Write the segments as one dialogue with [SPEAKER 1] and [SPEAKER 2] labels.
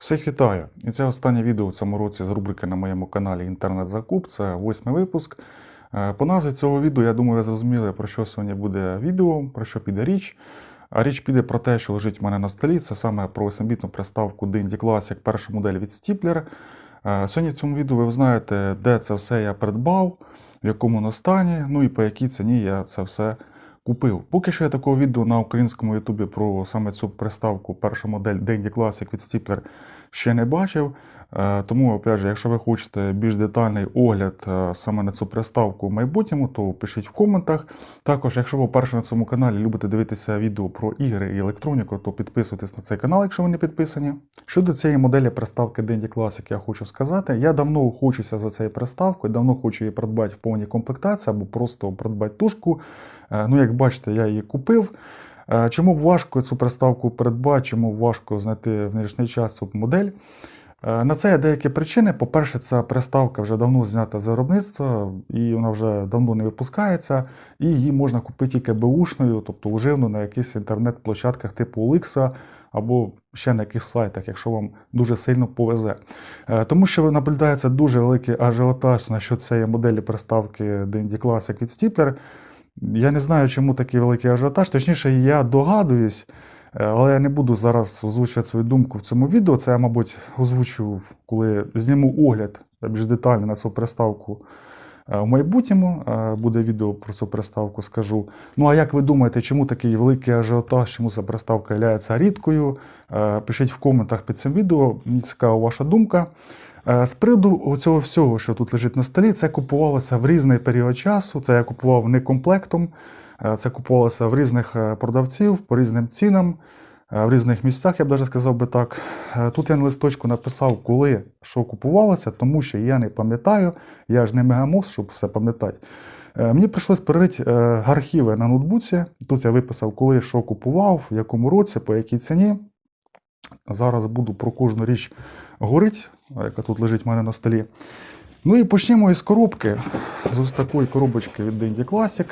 [SPEAKER 1] Всіх вітаю! І це останнє відео в цьому році з рубрики на моєму каналі Інтернет-Закуп. Це восьмий випуск. Е, По назві цього відео, я думаю, ви зрозуміли, про що сьогодні буде відео, про що піде річ. А річ піде про те, що лежить в мене на столі. Це саме про 8-бітну приставку Dendy Classic, перша модель від Stipler. Е, Сьогодні в цьому відео ви знаєте, де це все я придбав, в якому воно стані, ну і по якій ціні я це все купив. Поки що я такого відео на українському ютубі про саме цю приставку, першу модель Dendy Classic від Stipler ще не бачив. Е, Тому, опять же, якщо ви хочете більш детальний огляд е, саме на цю приставку в майбутньому, то пишіть в коментах. Також, якщо ви вперше на цьому каналі любите дивитися відео про ігри і електроніку, то підписуйтесь на цей канал, якщо ви не підписані. Щодо цієї моделі приставки Dendy Classic, я хочу сказати, я давно хочуся за цією приставкою, давно хочу її придбати в повній комплектації або просто придбати тушку. Е, Ну, як бачите, я її купив. Е, Чому важко цю приставку придбати, чому важко знайти в нинішній час цю модель? Е, На це є деякі причини. По-перше, ця приставка вже давно знята з виробництва, і вона вже давно не випускається, і її можна купити тільки беушною, тобто уживно на якихось інтернет-площадках типу Оликса або ще на якихось сайтах, якщо вам дуже сильно повезе. Е, Тому що наблюдається дуже великий ажіотаж на що цієї моделі приставки Dendy Classic від Stipler. Я не знаю, чому такий великий ажіотаж. Точніше, я догадуюсь, е, але я не буду зараз озвучувати свою думку в цьому відео. Це я, мабуть, озвучу, коли зніму огляд більш детально на цю приставку е, в майбутньому. Е, Буде відео про цю приставку, скажу. Ну а як ви думаєте, чому такий великий ажіотаж, чому ця приставка є рідкою? Пишіть в коментах під цим відео. Мені цікава ваша думка. Е, З приводу цього всього, що тут лежить на столі, це купувалося в різний період часу. Це я купував не комплектом, е, це купувалося в різних е, продавців по різним цінам, в різних місцях, я б навіть сказав би так. Тут я на листочку написав, коли що купувалося, тому що я не пам'ятаю, я ж не мегамос, щоб все пам'ятати. Мені прийшлось перерити архіви на ноутбуці. Тут я виписав, коли що купував, в якому році, по якій ціні. Зараз буду про кожну річ говорити, яка тут лежить в мене на столі. Ну і почнемо із коробки. З ось такої коробочки від Dendy Classic.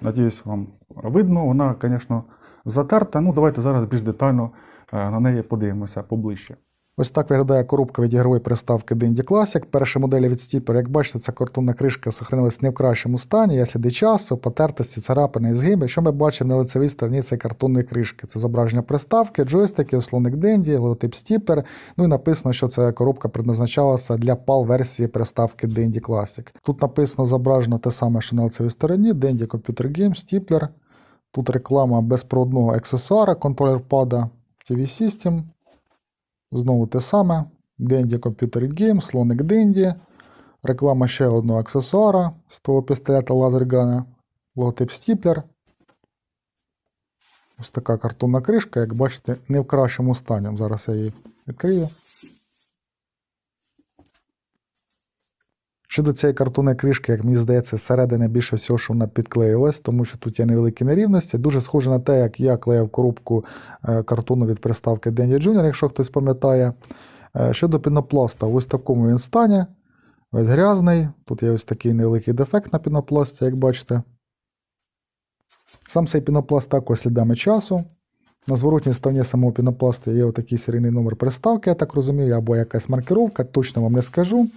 [SPEAKER 1] Надіюсь, вам видно. Вона, звісно, затерта. Ну, давайте зараз більш детально е, на неї подивимося поближче. Ось так виглядає коробка від ігрової приставки Dendy Classic. Перша модель від Stipper. Як бачите, ця картонна кришка сохранилась не в кращому стані. Є сліди часу, потертості, царапини і згиби. Що ми бачимо на лицевій стороні цієї картонної кришки? Це зображення приставки, джойстики, слоник Dendy, логотип Stipper. Ну і написано, що ця коробка предназначалася для PAL-версії приставки Dendy Classic. Тут написано зображено те саме, що на лицевій стороні: Dendy Computer Game, Stipler. Тут реклама безпроводного аксесуара, контролер пада TV System. Знову те саме. Денді Computer Game, слоник Денді. Реклама ще одного аксесуара з того пістолета лазергана. Логотип Stipler. Ось така картонна кришка, як бачите, не в кращому стані. Зараз я її відкрию. Щодо цієї картонної кришки, як мені здається, зсередини більше всього, що вона підклеїлась, тому що тут є невеликі нерівності. Дуже схоже на те, як я клеїв коробку е, картону від приставки Dendy Junior, якщо хтось пам'ятає. Е, Щодо пінопласта, ось такому він стані. Весь грязний. Тут є ось такий невеликий дефект на пінопласті, як бачите. Сам цей пінопласт також слідами часу. На зворотній стороні самого пінопласту є отакий серійний номер приставки, я так розумію, або якась маркировка, точно вам не скажу.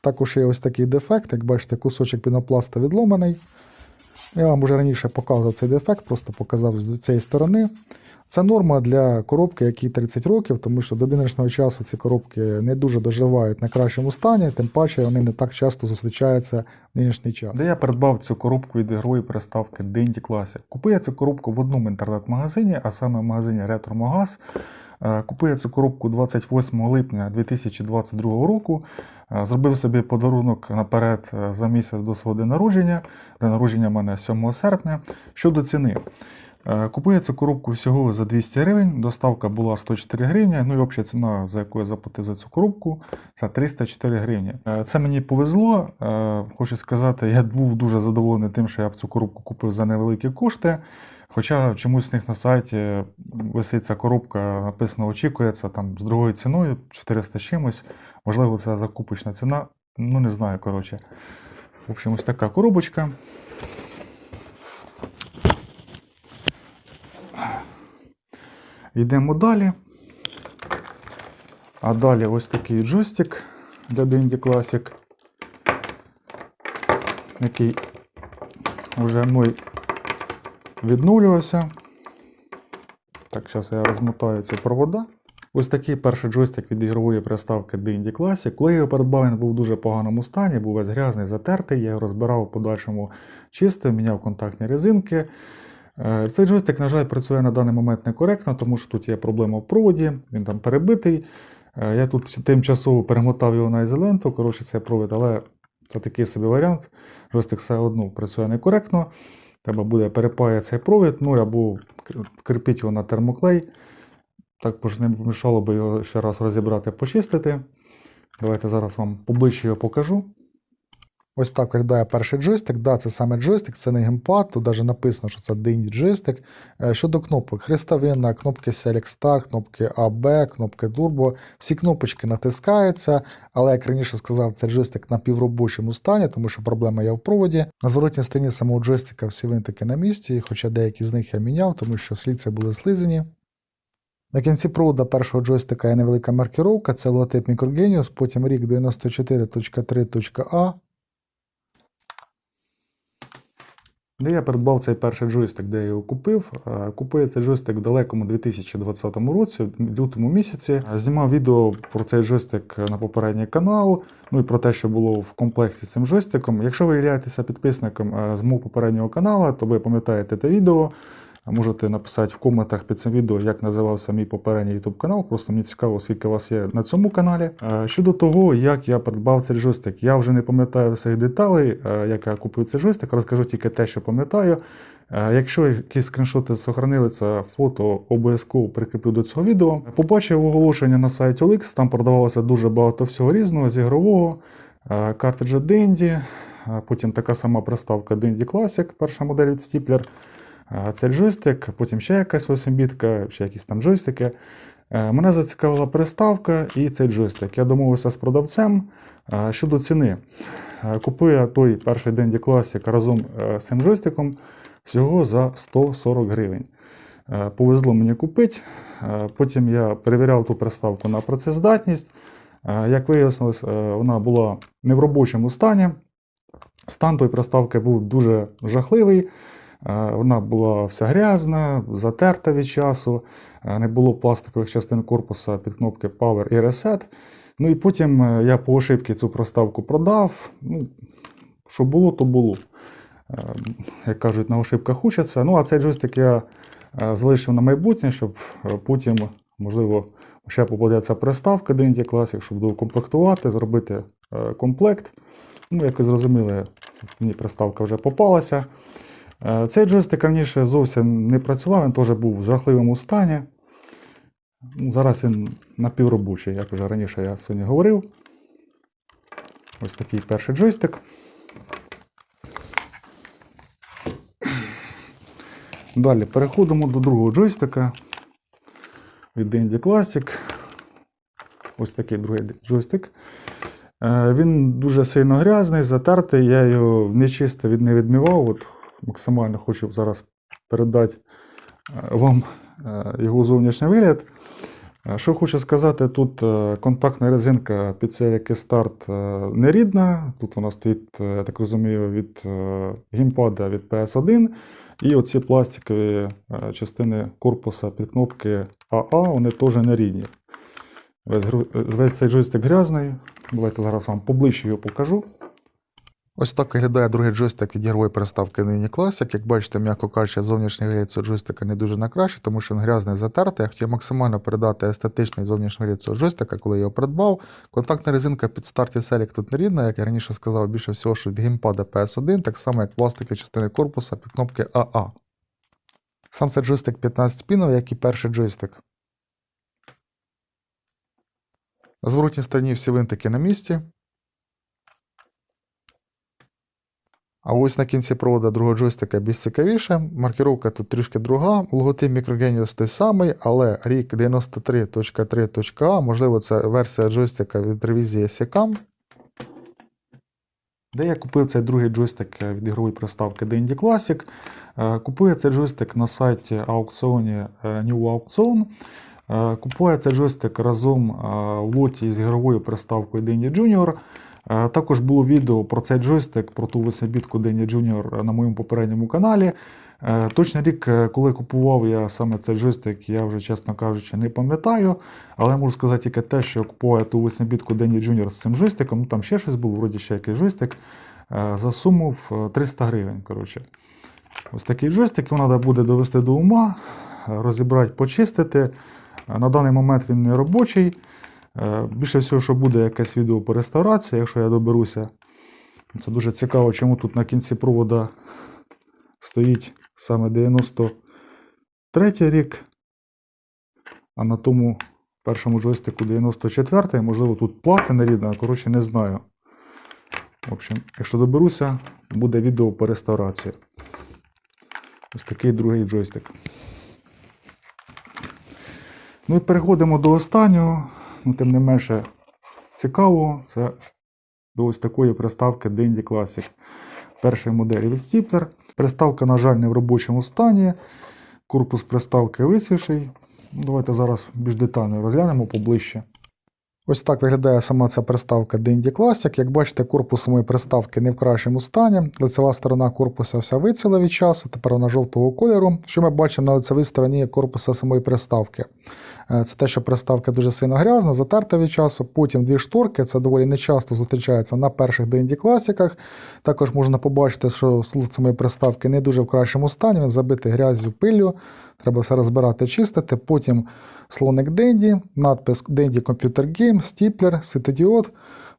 [SPEAKER 1] Також є ось такий дефект, як бачите, кусочок пінопласта відломаний. Я вам вже раніше показував цей дефект, просто показав з цієї сторони. Це норма для коробки, якій 30 років, тому що до нинішнього часу ці коробки не дуже доживають на кращому стані, тим паче вони не так часто зустрічаються в нинішній час. Де я придбав цю коробку від ігрової приставки Dendy Classic. Купив я цю коробку в одному інтернет-магазині, а саме в магазині Retro Е, Купив я цю коробку 28 липня 2022 року. Е, Зробив собі подарунок наперед е, за місяць до свого дня народження. День народження в мене 7 серпня. Щодо ціни. Е, Купив я цю коробку всього за 200 гривень, доставка була 104 гривні, ну і обща ціна, за яку я заплатив за цю коробку, це 304 гривні. Е, Це мені повезло. Е, Хочу сказати, я був дуже задоволений тим, що я б цю коробку купив за невеликі кошти. Хоча чомусь у них на сайті висить ця коробка, написано очікується там з другою ціною 400 чимось. Можливо, це закупочна ціна. Ну не знаю, коротше. В общем, ось така коробочка. Йдемо далі. А далі ось такий джойстик для D&D Classic, який вже мною відновлювався. Так, зараз я розмотаю ці провода. Ось такий перший джойстик від ігрової приставки D&D Classic. Коли його придбав, він був в дуже поганому стані, був весь грязний, затертий. Я його розбирав в подальшому чистив, міняв контактні резинки. Е, Цей джойстик, на жаль, працює на даний момент некоректно, тому що тут є проблема в проводі, він там перебитий. Е, Я тут тимчасово перемотав його на ізоленту, коротше, це провід, але це такий собі варіант. Джойстик все одно працює некоректно. Треба буде перепаяти цей провід, ну або кріпіть його на термоклей. Також не мішало би його ще раз розібрати, почистити. Давайте зараз вам поближче його покажу.
[SPEAKER 2] Ось так виглядає перший джойстик. Да, це саме джойстик, це не геймпад. Тут навіть написано, що це динь джойстик. Е, Щодо кнопок, хрестовина, кнопки Select Start, кнопки AB, кнопки Turbo. Всі кнопочки натискаються, але як раніше сказав, це джойстик на півробочому стані, тому що проблема є в проводі. На зворотній стороні самого джойстика всі винтики на місці, хоча деякі з них я міняв, тому що слідці були слизані. На кінці провода першого джойстика є невелика маркіровка, це логотип Microgenius, потім рік 94.3.A.
[SPEAKER 1] Де я придбав цей перший джойстик, де я його купив. Е, Купив я цей джойстик в далекому 2020 році, в лютому місяці. Знімав відео про цей джойстик на попередній канал, ну і про те, що було в комплекті з цим джойстиком. Якщо ви являєтеся підписником е, з мого попереднього каналу, то ви пам'ятаєте те відео. Можете написати в коментах під цим відео, як називався мій попередній YouTube канал. Просто мені цікаво, скільки вас є на цьому каналі. Щодо того, як я придбав цей джойстик, я вже не пам'ятаю всіх деталей, як я купив цей джойстик, розкажу тільки те, що пам'ятаю. Якщо якісь скріншоти зберігали, фото обов'язково прикріплю до цього відео. Побачив оголошення на сайті OLX, там продавалося дуже багато всього різного з ігрового, картриджа Dendy, потім така сама приставка Dendy Classic, перша модель від Stipler. Е, Це джойстик, потім ще якась 8-бітка, ще якісь там джойстики. Е, Мене зацікавила приставка і цей джойстик. Я домовився з продавцем е, щодо ціни. Е, Купив той перший Dendy Classic разом з цим джойстиком всього за 140 гривень. Повезло мені купити. Потім я перевіряв ту приставку на працездатність. Як виявилось, е, вона була не в робочому стані. Стан тої приставки був дуже жахливий. Е, Вона була вся грязна, затерта від часу, е, не було пластикових частин корпуса під кнопки Power і Reset. Ну і потім е, я по ошибці цю приставку продав. Ну, що було, то було. Як кажуть, на ошибках учаться. Ну, а цей джойстик я залишив на майбутнє, щоб потім, можливо, ще попадеться приставка DNT Classic, щоб доукомплектувати, зробити комплект. Ну, як ви зрозуміли, мені приставка вже попалася. Е, Цей джойстик раніше зовсім не працював, він теж був в жахливому стані. Ну, Зараз він напівробочий, як вже раніше я сьогодні говорив. Ось такий перший джойстик. Далі переходимо до другого джойстика від Dendy Classic. Ось такий другий джойстик. Е, Він дуже сильно грязний, затертий. Я його не чисто від, не відмивав. От максимально хочу зараз передати е, вам е, його зовнішній вигляд. Е, Що хочу сказати, тут контактна резинка під цей старт не рідна. Тут вона стоїть, я так розумію, від геймпада від PS1. І оці пластикові частини корпуса під кнопки АА, вони теж не рідні. Весь, весь цей джойстик грязний. Давайте зараз вам поближче його покажу.
[SPEAKER 2] Ось так виглядає другий джойстик від ігрової приставки Нині Classic. Як бачите, м'яко кажучи, зовнішній вигляд цього джойстика не дуже на краще, тому що він грязний затертий. Я хотів максимально передати естетичний зовнішній вигляд цього джойстика, коли я його придбав. Контактна резинка під старті Select тут не рідна, як я раніше сказав, більше всього, що від геймпада PS1, так само як пластики частини корпуса під кнопки АА. Сам цей джойстик 15 пінов, як і перший джойстик. На зворотній стороні всі винтики на місці. А ось на кінці провода другого джойстика більш цікавіше. Маркіровка тут трішки друга. Логотип Microgenius той самий, але рік 93.3.a, можливо, це версія джойстика від ревізії SECAM.
[SPEAKER 1] Де я купив цей другий джойстик е, від ігрової приставки D&D Classic. Е, Купив цей джойстик на сайті аукціоні е, New Auction. Купує цей джойстик разом в лоті з ігровою приставкою Denny Junior. Е, Також було відео про цей джойстик, про ту восьмибітку Denny Junior на моєму попередньому каналі. Е, Точний рік, е, коли купував я саме цей джойстик, я вже, чесно кажучи, не пам'ятаю. Але можу сказати тільки те, що я купував ту восьмибітку Denny Junior з цим джойстиком, ну там ще щось було, вроді ще якийсь джойстик, е, за суму в е, 300 гривень. Коротше. Ось такий джойстик, його треба буде довести до ума, е, розібрати, почистити. Е, На даний момент він не робочий. Е, Більше всього, що буде якесь відео по реставрації, якщо я доберуся. Це дуже цікаво, чому тут на кінці провода стоїть саме 93 рік, а на тому першому джойстику 94-й, можливо, тут платина рідна, коротше, не знаю. В общем, якщо доберуся, буде відео по реставрації. Ось такий другий джойстик. Ну і переходимо до останнього, ну тим не менше цікавого. Це до ось такої приставки Dendy Classic. Першої моделі від Stipler. Приставка, на жаль, не в робочому стані. Корпус приставки висівший. Давайте зараз більш детально розглянемо поближче.
[SPEAKER 2] Ось так виглядає сама ця приставка Dendy Classic. Як бачите, корпус самої приставки не в кращому стані. Лицева сторона корпуса вся вицвіла від часу, тепер вона жовтого кольору. Що ми бачимо на лицевій стороні корпуса самої приставки? Е, Це те, що приставка дуже сильно грязна, затерта від часу. Потім дві шторки, це доволі нечасто зустрічається на перших Dendy Classic. Також можна побачити, що слух самої приставки не дуже в кращому стані, він забитий грязю, пиллю. Треба все розбирати, чистити. Потім слоник Dendy, надпис Dendy Computer Game, стіплер, світодіод,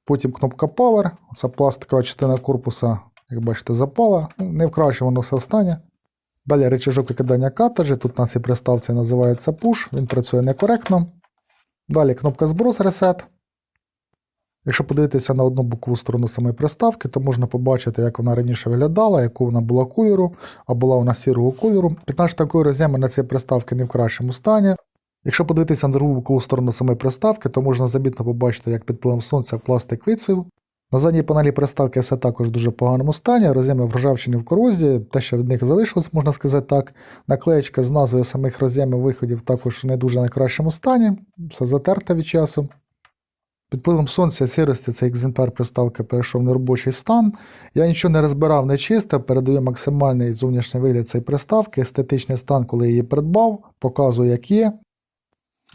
[SPEAKER 2] потім кнопка Power. Оця пластикова частина корпуса, як бачите, запала. Не в кращому воно все в стані. Далі речажок викидання картриджі. Тут на цій приставці називається Push, він працює некоректно. Далі кнопка зброс Reset. Якщо подивитися на одну бокову сторону самої приставки, то можна побачити, як вона раніше виглядала, яку вона була кольору, а була вона сірого кольору. 15 такої роз'єми на цій приставці не в кращому стані. Якщо подивитися на другу сторону самої приставки, то можна замітно побачити, як під впливом сонця пластик вицвів. На задній панелі приставки все також в дуже поганому стані, роз'єми ржавчині в корозії, те, що від них залишилось, можна сказати так. Наклеєчка з назвою самих роз'ємів виходів також не дуже на кращому стані, все затерте від часу. Під впливом сонця сірості цей екземпляр приставки перейшов в неробочий стан. Я нічого не розбирав, не чистив, передаю максимальний зовнішній вигляд цієї приставки, естетичний стан, коли її придбав, показую, як є.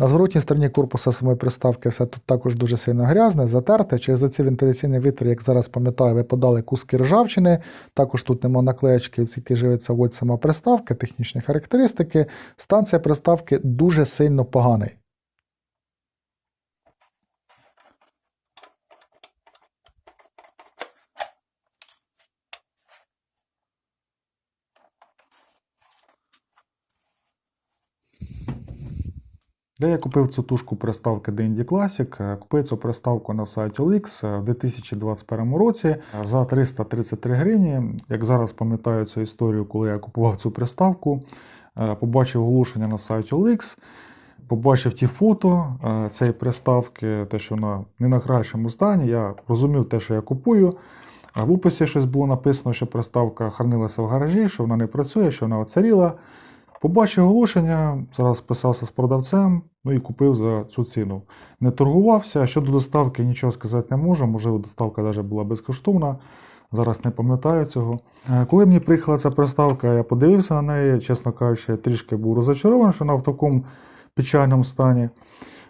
[SPEAKER 2] На зворотній стороні корпуса самої приставки все тут також дуже сильно грязне, затерте. Через ці вентиляційні вітри, як зараз пам'ятаю, випадали куски ржавчини. Також тут нема наклеєчки, які живиться от сама приставки, технічні характеристики. Станція приставки дуже сильно поганий.
[SPEAKER 1] Де я купив цю тушку приставки Dendy Classic? Е, Купив цю приставку на сайті OLX в 2021 році е, за 333 гривні. Як зараз пам'ятаю цю історію, коли я купував цю приставку, е, побачив оголошення на сайті OLX, побачив ті фото е, цієї приставки, те, що вона не на кращому стані. Я розумів те, що я купую. В описі щось було написано, що приставка хранилася в гаражі, що вона не працює, що вона оцаріла. Побачив оголошення, зараз списався з продавцем, ну і купив за цю ціну. Не торгувався. Щодо доставки нічого сказати не можу. Можливо, доставка навіть була безкоштовна. Зараз не пам'ятаю цього. Е, Коли мені приїхала ця приставка, я подивився на неї, чесно кажучи, я трішки був розочарований, що вона в такому печальному стані,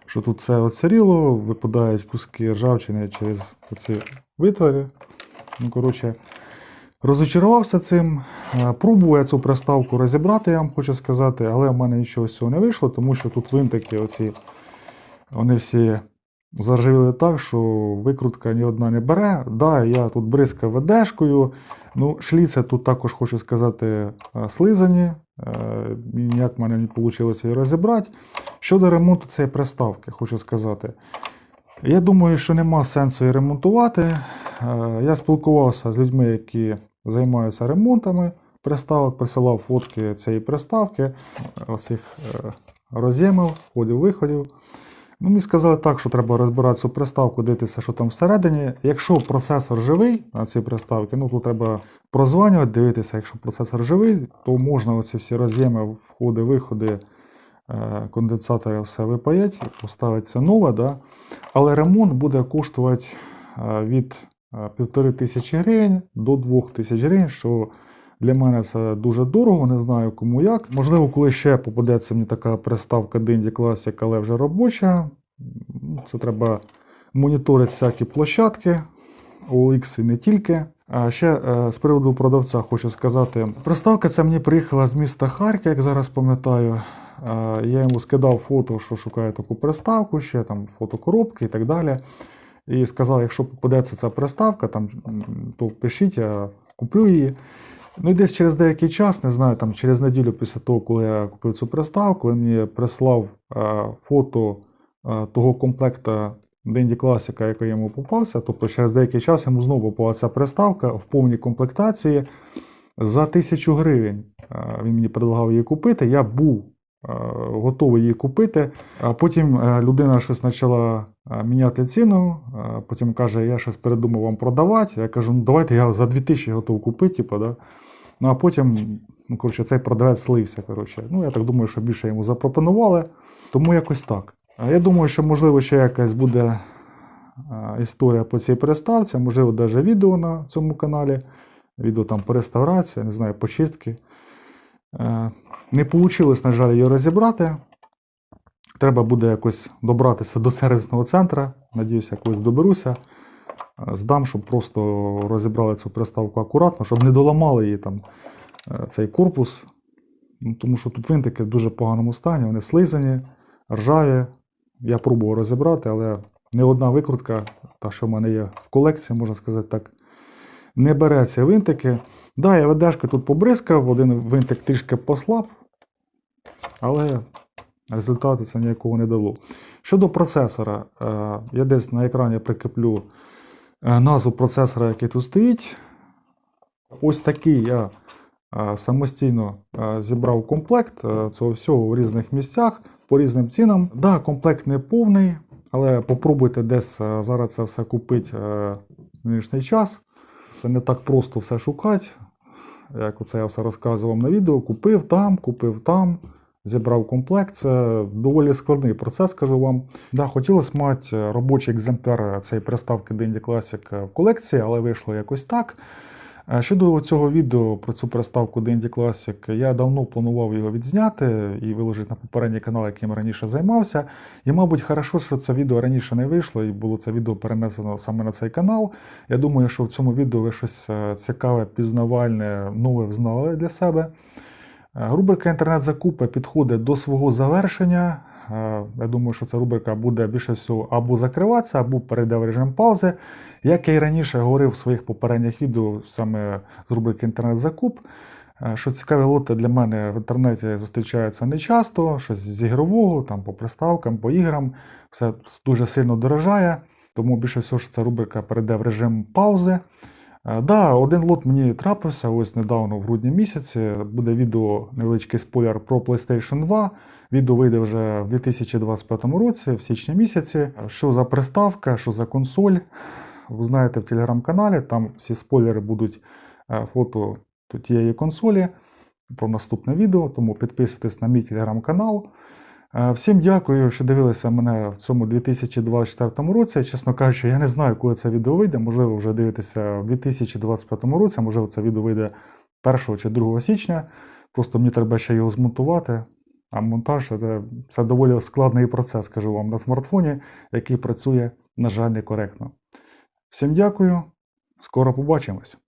[SPEAKER 1] що тут все оцаріло, випадають куски ржавчини через ці витвори. Ну, коротше, Розочарувався цим. Е, Пробував я цю приставку розібрати, я вам хочу сказати, але в мене нічого з цього не вийшло, тому що тут винтики, оці, вони всі заржавіли так, що викрутка ні одна не бере. Да, я тут бризкав ведешкою. Ну, шліци тут також хочу сказати е, слизані. Е, Ніяк в мене не вийшло її розібрати. Щодо ремонту цієї приставки, хочу сказати. Я думаю, що нема сенсу її ремонтувати. Я спілкувався з людьми, які займаються ремонтами приставок, присилав фотки цієї приставки, оцих е, роз'ємів, входів-виходів. Ну, мені сказали так, що треба розбирати цю приставку, дивитися, що там всередині. Якщо процесор живий на цій приставці, ну тут треба прозванювати, дивитися, якщо процесор живий, то можна оці всі роз'єми, входи, виходи е, конденсатори все випаять, поставиться нове, да? але ремонт буде коштувати е, від півтори тисячі гривень до двох тисяч гривень, що для мене це дуже дорого, не знаю кому як. Можливо, коли ще попадеться мені така приставка Dendy Classic, але вже робоча. Це треба моніторити всякі площадки, OLX і не тільки. А ще е, з приводу продавця хочу сказати: приставка ця мені приїхала з міста Харків, як зараз пам'ятаю. Е, Я йому скидав фото, що шукаю таку приставку, ще там фото коробки і так далі. І сказав, якщо попадеться ця приставка, там, то пишіть, я куплю її. Ну і десь через деякий час, не знаю, там через неділю після того, коли я купив цю приставку, він мені прислав е, фото е, того комплекта Денді Класика, який йому попався. Тобто через деякий час йому знову попала ця приставка в повній комплектації за тисячу гривень. Е, Він мені предлагав її купити. Я був готовий її купити. А потім е, людина щось почала е, міняти ціну. е, Потім каже, я щось передумав вам продавати. Я кажу, ну давайте я за 2000 готов купити. Типу, да? Ну а потім, ну, коротше, цей продавець слився. Коротше. Ну, я так думаю, що більше йому запропонували. Тому якось так. Я думаю, що можливо ще якась буде історія по цій переставці, можливо, навіть відео на цьому каналі. Відео там по реставрації, не знаю, почистки. Е, Не вийшло, на жаль, її розібрати. Треба буде якось добратися до сервісного центру. Надіюся, якось доберуся. Е, Здам, щоб просто розібрали цю приставку акуратно, щоб не доламали її там е, цей корпус. Ну, Тому що тут винтики в дуже поганому стані, вони слизані, ржаві. Я пробував розібрати, але не одна викрутка, та що в мене є в колекції, можна сказати так, не бере ці винтики. Да, я ведешки тут побризкав, один винтик трішки послаб, але результату це ніякого не дало. Щодо процесора, е, я десь на екрані прикріплю е, назву процесора, який тут стоїть. Ось такий я е, самостійно зібрав комплект цього всього в різних місцях по різним цінам. Да, комплект не повний, але попробуйте десь зараз це все купити в нинішній час. Це не так просто все шукати. Як оце я все розказував на відео. Купив там, купив там, зібрав комплект. Це доволі складний процес, скажу вам. Да, хотілося мати робочий екземпляр цієї приставки Dendy Classic в колекції, але вийшло якось так. Е, Щодо цього відео про цю приставку Dendy Classic, я давно планував його відзняти і виложити на попередній канал, яким раніше займався. І, мабуть, хорошо, що це відео раніше не вийшло, і було це відео перенесено саме на цей канал. Я думаю, що в цьому відео ви щось е, цікаве, пізнавальне, нове взнали для себе. Е, Рубрика інтернет-закупи підходить до свого завершення. Я думаю, що ця рубрика буде більше всього або закриватися, або перейде в режим паузи. Як я і раніше говорив в своїх попередніх відео саме з рубрики інтернет-закуп, е, що цікаві лоти для мене в інтернеті зустрічаються не часто, щось з ігрового, там по приставкам, по іграм, все дуже сильно дорожає. Тому більше всього, що ця рубрика перейде в режим паузи. Е, Да, один лот мені трапився ось недавно, в грудні місяці. Буде відео, невеличкий спойлер про PlayStation 2. Відео вийде вже в 2025 році, в січні місяці. Що за приставка, що за консоль, ви знаєте в телеграм-каналі. Там всі спойлери будуть е, фото тієї консолі про наступне відео. Тому підписуйтесь на мій телеграм-канал. Е, Всім дякую, що дивилися мене в цьому 2024 році. Чесно кажучи, я не знаю, коли це відео вийде. Можливо, вже дивитеся в 2025 році, можливо, це відео вийде 1 чи 2 січня. Просто мені треба ще його змонтувати. А монтаж це, це доволі складний процес, скажу вам, на смартфоні, який працює, на жаль, некоректно. Всім дякую, скоро побачимось.